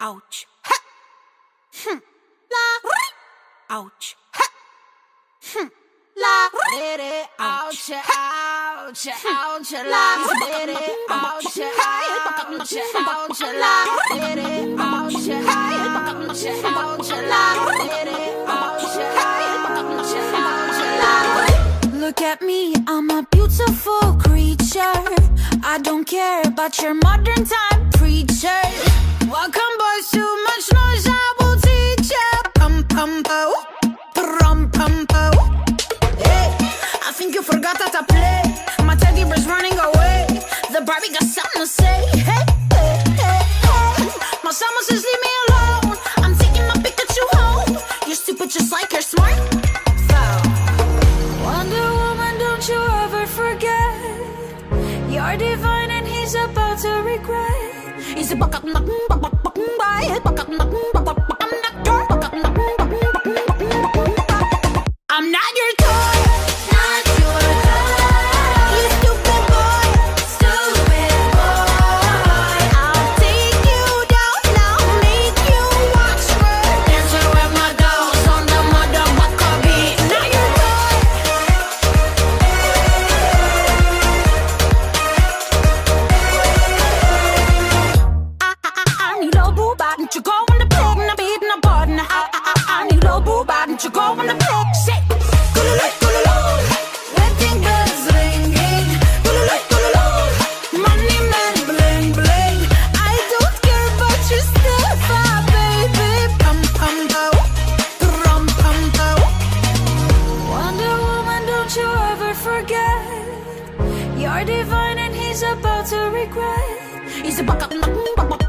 ouch, ha, hm, la, ouch, ha, hm, la, ouch, ouch, ouch, la, ouch, ouch, ouch, la, ouch, ouch, ouch, la, Look at me, I'm a beautiful creature. I don't care about your modern time preacher. Welcome, boys, too much noise, I will teach. Pum pum pum pum. Hey, I think you forgot how to play. My teddy bear's running away. The Barbie got something to say. Hey, hey, hey. My says leave me alone. I'm taking my Pikachu home. You're stupid just like you're smart. Wonder Woman, don't you ever forget. You're divine and he's about to regret. He's a buck up, buck buck buck buck I need a boo bot, and you go on the pig, and I'm beating a bud, and I, I, I, I need a boo bot, and you go on the rum pum pow. Wonder Woman, don't you ever forget. You're divine and he's about to regret. He's a buck up,